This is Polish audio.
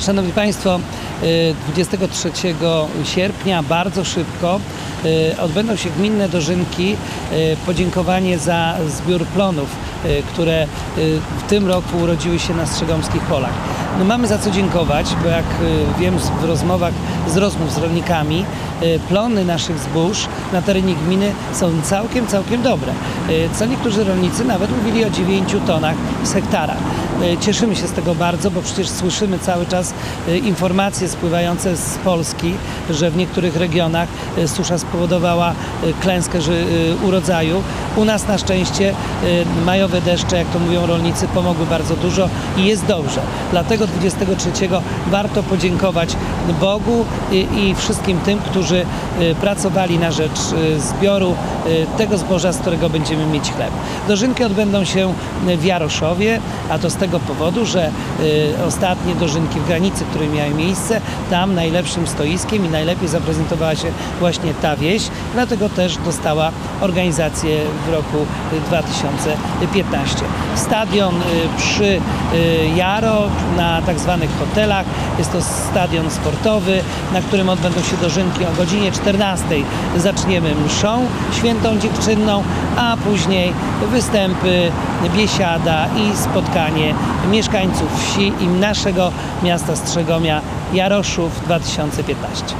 Szanowni Państwo, y, 23 sierpnia bardzo szybko y, odbędą się gminne dożynki, y, podziękowanie za zbiór plonów, y, które y, w tym roku urodziły się na Strzegomskich Polach. No mamy za co dziękować, bo jak y, wiem w rozmowach z rozmów z rolnikami, y, plony naszych zbóż na terenie gminy są całkiem, całkiem dobre. Y, Co niektórzy rolnicy nawet mówili o 9 tonach z hektara. Y, Cieszymy się z tego bardzo, bo przecież słyszymy cały czas y, informacje spływające z Polski, że w niektórych regionach y, susza spowodowała y, klęskę y, urodzaju. U nas na szczęście y, majowe deszcze, jak to mówią rolnicy, pomogły bardzo dużo i jest dobrze. Dlatego 23 warto podziękować Bogu i, wszystkim tym, którzy y, pracowali na rzecz y, zbioru tego zboża, z którego będziemy mieć chleb. Dożynki odbędą się w Jaroszowie, a to z tego powodu, że ostatnie dożynki w granicy, które miały miejsce, tam najlepszym stoiskiem i najlepiej zaprezentowała się właśnie ta wieś, dlatego też dostała organizację w roku y, 2015. Stadion y, przy y, Jaro na tak zwanych hotelach, jest to stadion sportowy, na którym odbędą się dożynki o godzinie 14. Zaczniemy mszą świętą dziewczynną, a później występy, biesiada i spotkanie mieszkańców wsi i naszego miasta Strzegomia Jaroszów 2015.